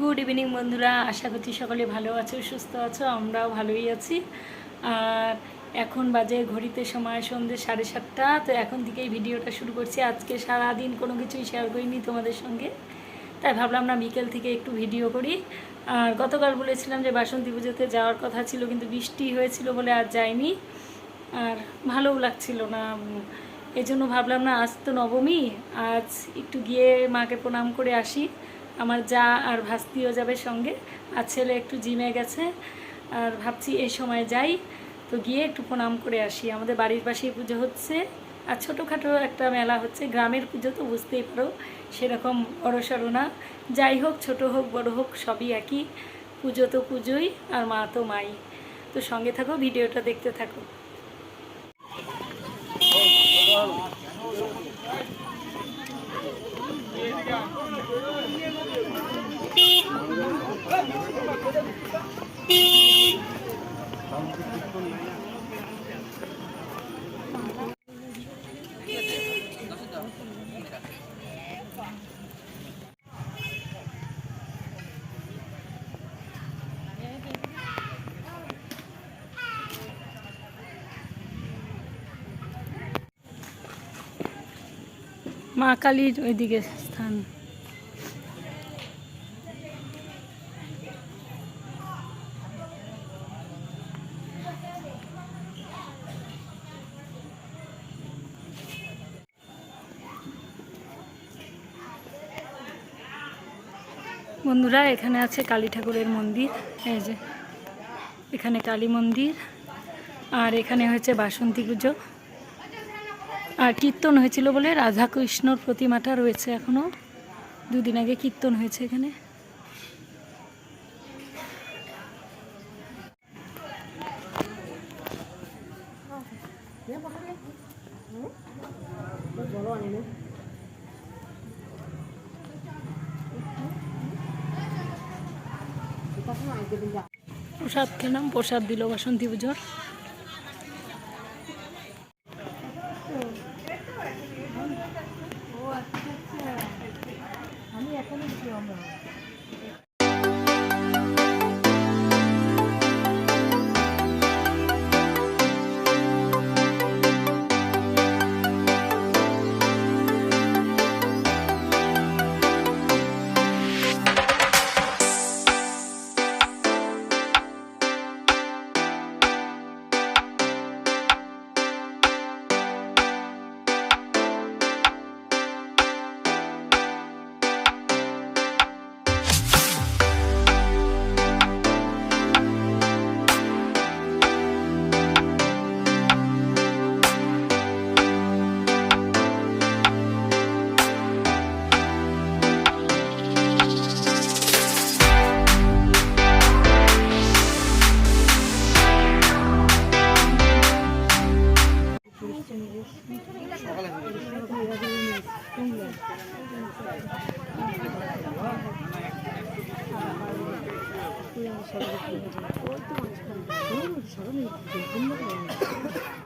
Good evening বন্ধুরা। আশা করছি সকলে ভালো আছো সুস্থ আছো আমরাও ভালোই আছি। আর এখন বাজে ঘড়িতে সময় সন্ধ্যে সাড়ে সাতটা। তো এখন থেকেই ভিডিওটা শুরু করছি। আজকে সারাদিন কোনো কিছুই শেয়ার করিনি তোমাদের সঙ্গে। তাই ভাবলাম না বিকেল থেকে একটু ভিডিও করি। আর গতকাল বলেছিলাম যে বাসন্তী পুজোতে যাওয়ার কথা ছিল কিন্তু বৃষ্টি হয়েছিল বলে আর যাইনি। আর ভালোও লাগছিল না। উম, এই জন্য ভাবলাম না আজ তো নবমী। আজ একটু গিয়ে মাকে প্রণাম করে আসি। আমার যা আর ভাস্তিও যাবে সঙ্গে। আর ছেলে একটু জিমে গেছে, আর ভাবছি এই সময় যাই। তো গিয়ে একটু প্রণাম করে আসি। আমাদের বাড়ির পাশেই পুজো হচ্ছে। আর ছোটোখাটো একটা মেলা হচ্ছে। গ্রামের পুজো তো বুঝতেই পারো, সেরকম বড় না। যাই হোক, ছোট হোক, বড় হোক, সবই একই। পুজো তো পুজোই, আর মা তো মাই। তো সঙ্গে থাকো, ভিডিওটা দেখতে থাকো। মা কালীর ওইদিকে স্থান। বন্ধুরা, এখানে আছে কালী ঠাকুরের মন্দির। এই যে, এখানে কালী মন্দির। আর এখানে হয়েছে বাসন্তী পুজো। আর কীর্তন হয়েছিল বলে রাধাকৃষ্ণর প্রতিমাটা রয়েছে এখনও দুদিন আগে কীর্তন হয়েছে এখানে। প্রসাদ খেলাম প্রসাদ দিল বাসন্তী পুজোর। 그냥 저렇게 그냥 꼴등한 사람 너무 저런 게 겁나 많아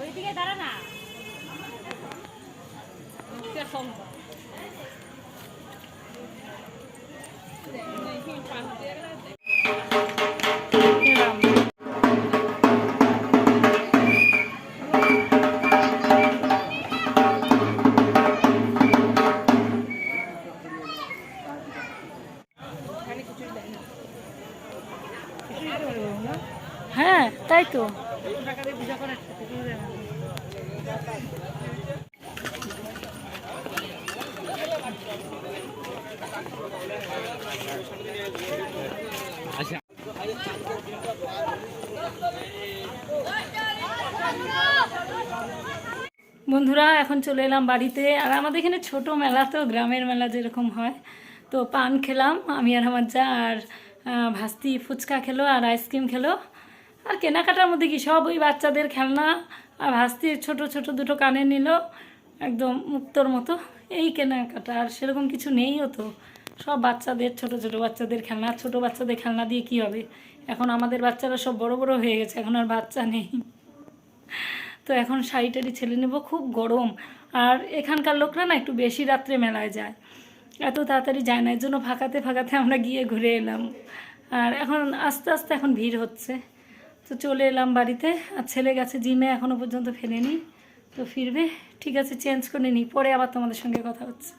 ওইদিকে দাঁড়া না এলাম। তাই তো। বন্ধুরা, এখন চলে এলাম বাড়িতে আর আমাদের এখানে ছোট মেলা তো, গ্রামের মেলা যেরকম হয় তো পান খেলাম, আমি আর আমার যা, আর ভাস্তি ফুচকা খেলো আর আইসক্রিম খেলো। আর কেনাকাটার মধ্যে কি সব ওই বাচ্চাদের খেলনা আর ভাস্তির ছোট ছোট দুটো কানে নিল, একদম মুক্তর মতো। এই কেনাকাটা, আর সেরকম কিছু নেইও তো। সব বাচ্চাদের, ছোট ছোট বাচ্চাদের খেলনা, ছোট বাচ্চাদের খেলনা দিয়ে কি হবে? এখন আমাদের বাচ্চারা সব বড় বড় হয়ে গেছে, এখন আর বাচ্চা নেই। তো এখন শাড়ি টাড়ি ছেলে নেব, খুব গরম। আর এখানকার লোকরা না একটু বেশি রাত্রে মেলায় যায়। এত তাড়াতাড়ি যায় না এর জন্য ফাঁকাতে ফাঁকাতে আমরা গিয়ে ঘুরে এলাম। আর এখন আস্তে আস্তে এখন ভিড় হচ্ছে। তো চলে এলাম বাড়িতে, আর ছেলে গেছে জিমে এখনও পর্যন্ত ফেরেনি তো ফিরবে, ঠিক আছে, চেঞ্জ করে নিই, পরে আবার তোমাদের সঙ্গে কথা হচ্ছে।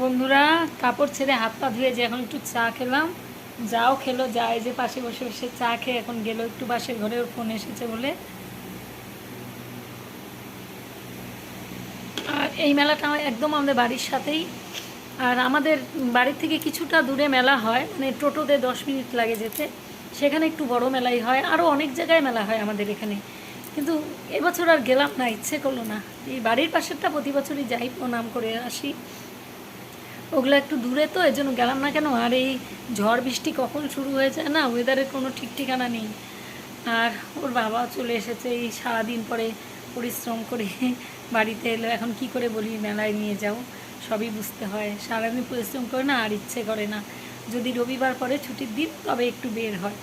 বন্ধুরা, কাপড় ছেড়ে হাত পা ধুয়ে যে এখন একটু চা খেলাম। যাও খেলো যায় যে পাশে বসে বসে চা খেয়ে এখন গেলো, একটু বাসে ঘরে ওর ফোন এসেছে বলে। আর এই মেলাটা একদম আমাদের বাড়ির সাথেই। আর আমাদের বাড়ির থেকে কিছুটা দূরে মেলা হয় মানে টোটোতে দশ মিনিট লাগে যেতে। সেখানে একটু বড় মেলাই হয় আরও অনেক জায়গায় মেলা হয় আমাদের এখানে। কিন্তু এবছর আর গেলাম না, ইচ্ছে করল না। এই বাড়ির পাশেরটা প্রতি বছরই যাই, প্রণাম করে আসি। ওগুলো একটু দূরে তো এই জন্য গেলাম না কেন? আর এই ঝড় বৃষ্টি কখন শুরু হয়ে যায় না ওয়েদারের কোনো ঠিক ঠিকানা নেই। আর ওর বাবা চলে এসেছে, এই সারাদিন পরে পরিশ্রম করে বাড়িতে এলো। এখন কি করে বলি, মেলায় নিয়ে যাও। সবই বুঝতে হয়। সারাদিন পরিশ্রম করে না আর ইচ্ছে করে না। যদি রবিবার পরে ছুটির দিন, তবে একটু বের হয়।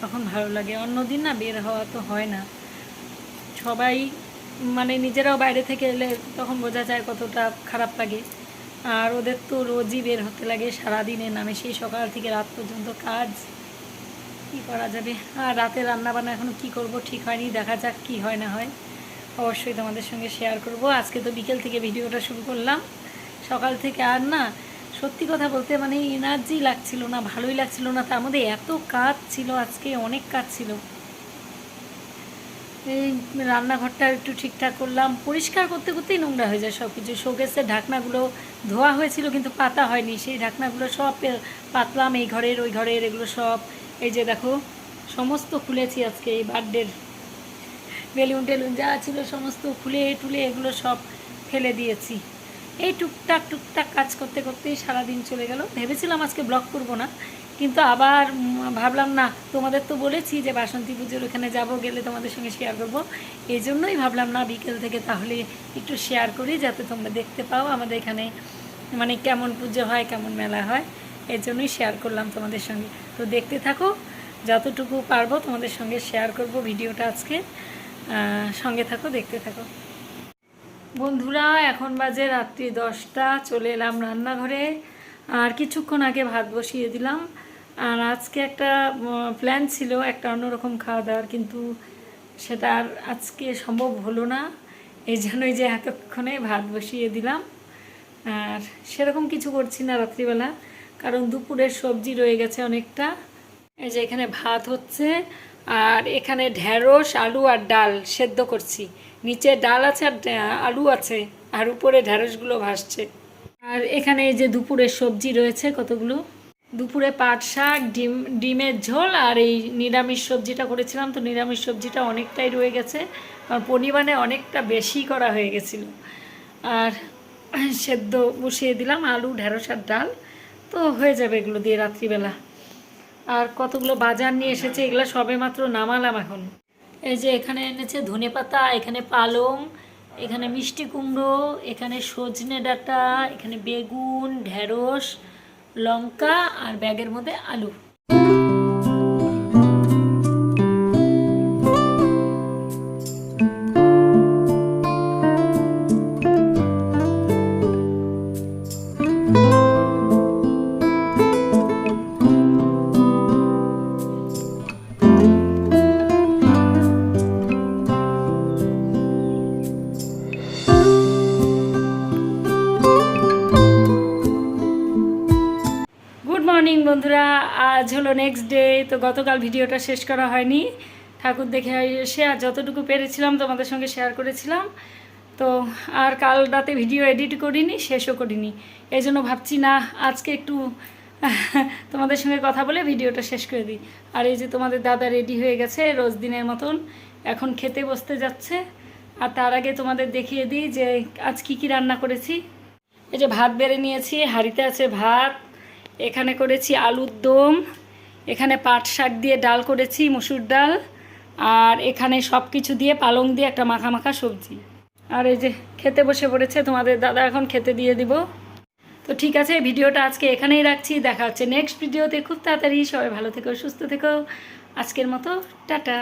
তখন ভালো লাগে। অন্য দিন না বের হওয়া তো হয় না। সবাই মানে নিজেরাও বাইরে থেকে এলে তখন বোঝা যায় কতটা খারাপ লাগে। আর ওদের তো রোজই বের হতে লাগে সারাদিনের নামে। সেই সকাল থেকে রাত পর্যন্ত কাজ কি করা যাবে? আর রাতে রান্না বান্না এখনও কী করব ঠিক হয়নি। দেখা যাক কি হয় না হয়। অবশ্যই তোমাদের সঙ্গে শেয়ার করব। আজকে তো বিকেল থেকে ভিডিওটা শুরু করলাম। সকাল থেকে আর না, সত্যি কথা বলতে মানে এনার্জি লাগছিল না, ভালোই লাগছিল না, তার মধ্যে এত কাজ ছিল, আজকে অনেক কাজ ছিল। এই রান্নাঘরটা একটু ঠিকঠাক করলাম, পরিষ্কার করতে করতেই নোংরা হয়ে যায় সব কিছু শোকেসের ঢাকনাগুলো ধোয়া হয়েছিল, কিন্তু পাতা হয়নি। সেই ঢাকনাগুলো সব পাতলাম, এই ঘরের, ওই ঘরের, এগুলো সব। এই যে দেখো, সমস্ত খুলেছি আজকে এই বার্থডের বেলুন টেলুন যা ছিল, সমস্ত খুলে টুলে এগুলো সব ফেলে দিয়েছি। এই টুকটাক টুকটাক কাজ করতে করতেই সারাদিন চলে গেল। ভেবেছিলাম আজকে ব্লগ করব না, কিন্তু আবার ভাবলাম না, তোমাদের তো বলেছি যে বাসন্তী পুজোর ওখানে যাব, গেলে তোমাদের সঙ্গে শেয়ার করব। এই জন্যই ভাবলাম না, বিকেল থেকে তাহলে একটু শেয়ার করি, যাতে তোমরা দেখতে পাও আমাদের এখানে মানে কেমন পুজো হয়, কেমন মেলা হয়। এর জন্যই শেয়ার করলাম তোমাদের সঙ্গে। তো দেখতে থাকো, যতটুকু পারব তোমাদের সঙ্গে শেয়ার করব ভিডিওটা আজকে। সঙ্গে থাকো, দেখতে থাকো। বন্ধুরা, এখন বাজে রাত্রি দশটা, চলে এলাম রান্নাঘরে। আর কিছুক্ষণ আগে ভাত বসিয়ে দিলাম। আর আজকে একটা প্ল্যান ছিল একটা অন্যরকম খাওয়া দাওয়ার, কিন্তু সেটা আর আজকে সম্ভব হলো না। এই জন্যই যে এতক্ষণে ভাত বসিয়ে দিলাম। আর সেরকম কিছু করছি না রাত্রিবেলা, কারণ দুপুরের সবজি রয়ে গেছে অনেকটা। এই যে এখানে ভাত হচ্ছে, আর এখানে ঢেঁড়স, আলু আর ডাল সেদ্ধ করছি। নিচে ডাল আছে আর আলু আছে, আর উপরে ঢেঁড়সগুলো ভাসছে। আর এখানে এই যে দুপুরের সবজি রয়েছে কতগুলো? দুপুরে পাট শাক, ডিম, ডিমের ঝোল, আর এই নিরামিষ সবজিটা করেছিলাম। তো নিরামিষ সবজিটা অনেকটাই রয়ে গেছে। আর পরিমাণে অনেকটা বেশি করা হয়ে গেছিল। আর সেদ্ধ বসিয়ে দিলাম আলু, ঢেঁড়স আর ডাল। তো হয়ে যাবে এগুলো দিয়ে রাত্রিবেলা। আর কতগুলো বাজার নিয়ে এসেছে, এগুলো সবে মাত্র নামালাম এখন। এই যে এখানে এনেছে ধনে পাতা, এখানে পালং, এখানে মিষ্টি কুমড়ো, এখানে সজনে ডাটা, এখানে বেগুন, ঢেঁড়স, লঙ্কা আর ব্যাগের মধ্যে আলু। আজ হলো নেক্সট ডে তো গতকাল ভিডিওটা শেষ করা হয়নি। ঠাকুর দেখে এসে আর যতটুকু পেরেছিলাম তোমাদের সঙ্গে শেয়ার করেছিলাম। তো আর কাল রাতে ভিডিও এডিট করিনি, শেষও করিনি। এই জন্য ভাবছি না, আজকে একটু তোমাদের সঙ্গে কথা বলে ভিডিওটা শেষ করে দিই। আর এই যে তোমাদের দাদা রেডি হয়ে গেছে রোজ দিনের মতন, এখন খেতে বসতে যাচ্ছে। আর তার আগে তোমাদের দেখিয়ে দিই যে আজ কি কি রান্না করেছি। এই যে ভাত বেড়ে নিয়েছি, হাঁড়িতে আছে ভাত এখানে করেছি আলুর দম, এখানে পাট শাক দিয়ে ডাল করেছি, মুসুর ডাল, আর এখানে সব কিছু দিয়ে পালং দিয়ে একটা মাখা মাখা সবজি। আর এই যে খেতে বসে পড়েছে, তোমাদের দাদা এখন খেতে দিয়ে দিব। তো ঠিক আছে, ভিডিওটা আজকে এখানেই রাখছি। দেখা হচ্ছে নেক্সট ভিডিওতে। খুব তাড়াতাড়ি সবাই ভালো থেকো, সুস্থ থেকো। আজকের মতো, টাটা।